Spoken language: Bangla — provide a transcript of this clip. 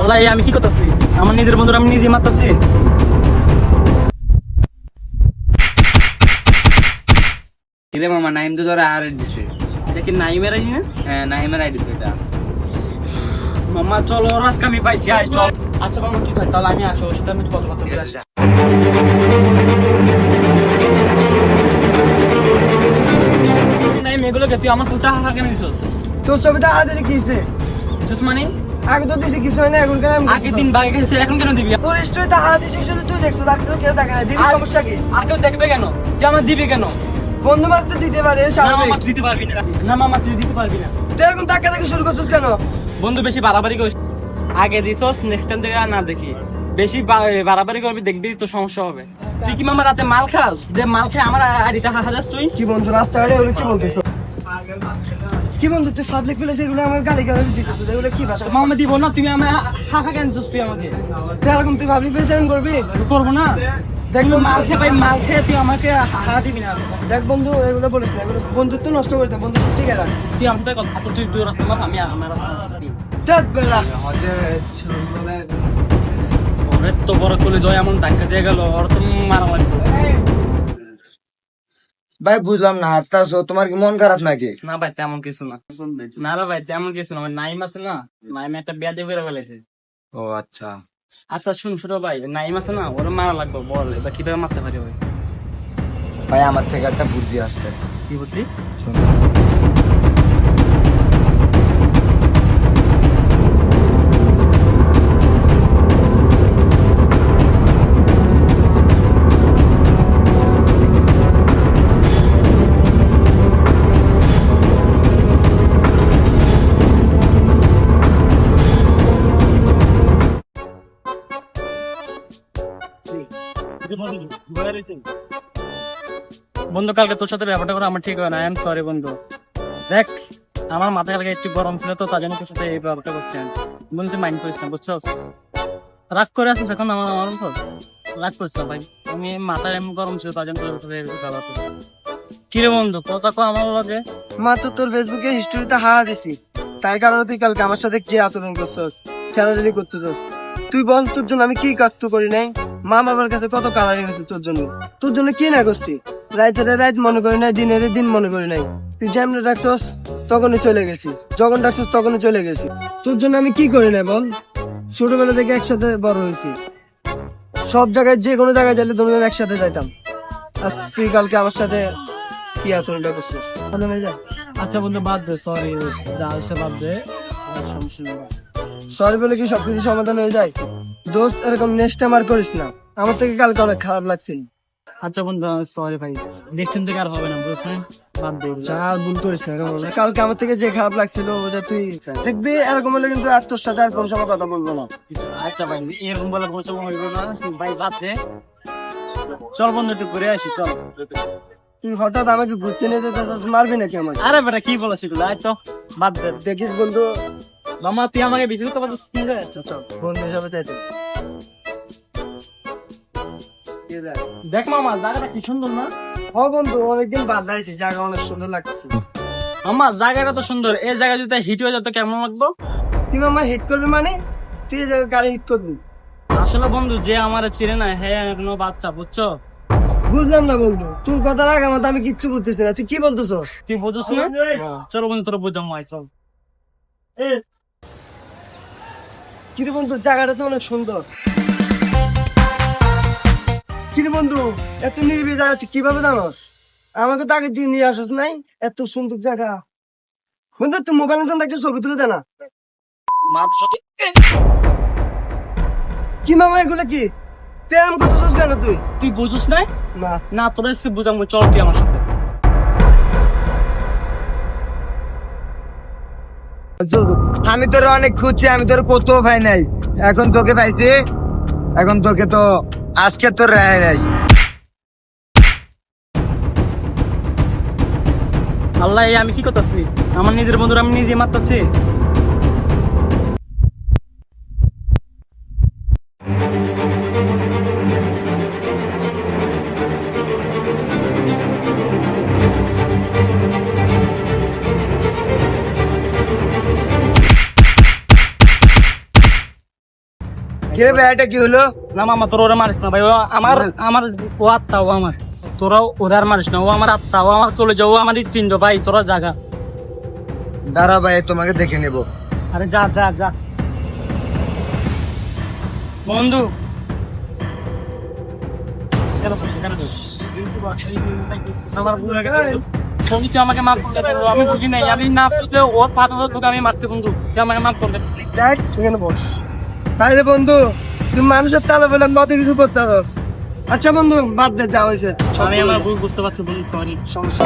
আল্লাহ আমি কি করতেছি? আমার নিজের বন্ধুরা আমি নিজে মারতাছি। কিরে মামা নাইম তো ধরে আর দিছে। এটা কি নাইমের আইডি না? হ্যাঁ নাইমের আইডি তো এটা। মামা চলো ওর আজকে আমি পাইছি আয় চল। আচ্ছা মামা তুই থাক তাহলে আমি আসো ওর সাথে আমি কত কথা বলে আসি। নাইম এগুলো কে তুই আমার ফুলটা হাঁকা কেন দিছস তোর ছবিটা হাতে লিখিয়েছে দিছস মানে? আগে তো দিছি কিছু হয় না এখন কেন আগের দিন গেছে এখন কেন দিবি? তোর স্টোরিতে হাত দিছি শুধু তুই দেখছ তাকে তো কেউ দেখে না। দিদি সমস্যা কি? আর কেউ দেখবে কেন? যে আমার দিবি কেন? বন্ধু মাত্র দিতে পারে না স্বাভাবিক। মামা তুই দিতে পারবি না। না মামা তুই দিতে পারবি না। তুই এরকম টাকা থেকে শুরু করছিস কেন? বন্ধু বেশি বাড়াবাড়ি করিস। আগে দিছস নেক্সট টাইম থেকে না দেখি। বেশি বাড়াবাড়ি করবি দেখবি তো সমস্যা হবে। তুই কি মামা রাতে মাল খাস? যে মাল খেয়ে আমার আইডিটা হাসা যাস তুই। কি বন্ধু রাস্তাঘাটে এগুলো কি বলছিস কি বন্ধু তুই পাবলিক প্লেস এগুলো আমার গালি গালি দিতেছিস এগুলো কি ভাষা? মামা দিব না তুমি আমার হাঁকা কেন তুই আমাকে? তুই এরকম তুই পাবলিক প্লেস এরকম করবি? না। দেখ মাল খেয়ে ভাই মাল খেয়ে তুই আমাকে হাঁকা দিবি না। দেখ বন্ধু এগুলো বলিস না এগুলো বন্ধুত্ব নষ্ট করিস না বন্ধুত্ব ঠিক আছে। তুই কথা আচ্ছা তুই তুই রাস্তা মাপ আমি আমার রাস্তা তো বড় করলে জয় এমন ধাক্কা দিয়ে গেল ওর তো মারা লাগবে। ভাই বুঝলাম না হাসতে আসো তোমার কি মন খারাপ নাকি? না ভাই তেমন কিছু না। না রে ভাই তেমন কিছু না নাইম আছে না নাইম একটা বিয়া দিয়ে বেরো ফেলেছে ও আচ্ছা। আচ্ছা শুন শুনো ভাই নাইম আছে না ওরা মারা লাগবে বল এবার কীভাবে মারতে পারি ভাই ভাই আমার থেকে একটা বুদ্ধি আসছে। কি বুদ্ধি? শোন। বন্ধু, কালকে তোর সাথে ব্যাপারটা করে আমার ঠিক হয় না। আই এম সরি বন্ধু। দেখ, আমার মাথা কালকে একটু গরম ছিল তো, তার জন্য তোর সাথে এই ব্যাপারটা করছি বন্ধু মাইন্ড করিস না, বুঝছস? রাগ করে আসিস এখন আমার আমার উপর? রাগ করিস না ভাই। আমি মাথা এমন গরম ছিল, তার জন্য তোর সাথে এই ব্যাপার করছি। কিরে বন্ধু, কথা কো আমার লগে। মা, তো তোর ফেসবুকে হিস্টোরিতে হাওয়া দিছি। তাই কারণে তুই কালকে আমার সাথে যে আচরণ করছস? ছেড়াছাড়ি করতেছস। তুই বল তোর জন্য আমি কি কাজ তো করি নাই? মা বাবার কাছে কত কালারি হয়েছে তোর জন্য? তোর জন্য কি না করছি? রাইতের রাইত মনে করি নাই দিনের দিন মনে করি নাই। তুই যেমন ডাকছস তখনই চলে গেছি। যখন ডাকছস তখনই চলে গেছি। তোর জন্য আমি কি করি না বল? ছোটবেলা থেকে একসাথে বড় হয়েছি। সব জায়গায় যে কোনো জায়গায় গেলে দুজন একসাথে যাইতাম। আর তুই কালকে আমার সাথে কি আচরণটা করছিস? আচ্ছা বন্ধু বাদ দে সরি যা হয়েছে বাদ দে। সমস্যা নেই। সরি বলে কি সবকিছু সমাধান হয়ে যায়? দোষ এরকম নেক্সট টাইম আর করিস না। আমার থেকে কালকে অনেক খারাপ লাগছে। আচ্ছা বন্ধু সরি ভাই। নেক্সট টাইম থেকে আর হবে না বুঝছেন? বাদ দে যা ভুল করিস না কালকে আমার থেকে যে খারাপ লাগছিল ওটা তুই দেখবি। এরকম হলে কিন্তু আর তোর সাথে আর কোনো সময় কথা বলব না। আচ্ছা ভাই এরকম বলে বলছে হইব না। ভাই বাদ দে। চল বন্ধু একটু ঘুরে আসি চল। তুই হঠাৎ আমাকে ঘুরতে নিয়ে যেতে মারবি নাকি আমাকে? আরে বেটা কি বলো সেগুলো আয় তো বাদ দে। দেখিস বন্ধু মামা তুই আমাকে বিক্রি করতে পারছিস কি রে? চল, চল। বন্ধু হিসাবে চাইতেছি দেখ মামা জায়গাটা কি সুন্দর না হ বন্ধু অনেকদিন বাদ দাইছি জায়গা অনেক সুন্দর লাগতেছে মামা জায়গাটা তো সুন্দর এই জায়গা যদি হিট হয়ে যেত কেমন লাগতো তুই মামা হিট করবি মানে তুই এই জায়গায় গাড়ি হিট করবি আসলে বন্ধু যে আমার চিনে না হ্যাঁ এখনও বাচ্চা বুঝছ বুঝলাম না বন্ধু তোর কথা রাখ আমার আমি কিচ্ছু বুঝতেছি না তুই কি বলতেছ তুই বুঝছিস না চলো বন্ধু তোর বুঝাম চল কিরে বন্ধু জায়গাটা তো অনেক সুন্দর। কিরে বন্ধু এত নিরিবিলি জায়গা তুই কীভাবে জানোস? আমাকে তো আগে দিয়ে নিয়ে আসস নাই এত সুন্দর জায়গা। বন্ধু তুই মোবাইল নিয়ে একটা ছবি তুলে দে না। তোর কি মামা এগুলো কি? তুই এরম করতেছিস কেন তুই? তুই বুঝিস না না। না তোর এসে বুঝাম চল তুই আমার সাথে। আমি তোর অনেক খুঁজছি, আমি তোর কোথাও ভাই নাই। এখন তোকে পাইছি, এখন তোকে তো আজকে তোর রায় নাই। আল্লাহ আমি কি করতেছি? আমার নিজের বন্ধুরা আমি নিজে মারতাছি। ভাই এটা কি হলো? না মামা তোর ওরা মারিস না ভাই আমার আমার ও আত্মা ও আমার। তোরা মারিস না ও আমার আত্মা ও আমার চলে যাও আমার হৃৎপিণ্ড ভাই তোরা জাগা। দাঁড়া ভাই তোমাকে দেখে নেব। আরে যা যা যা। বন্ধু। আমাকে মাফ আমি বুঝি নাই আমি না ওর পাথর আমি মারছি বন্ধু। আমাকে মাফ করে দে। দেখ বস। তাইলে বন্ধু তুমি মানুষের তালে বলে নদী কিছু করতে আচ্ছা বন্ধু বাদ দে যা হয়েছে। আমি আমার ভুল বুঝতে পারছি বন্ধু সরি সমস্যা।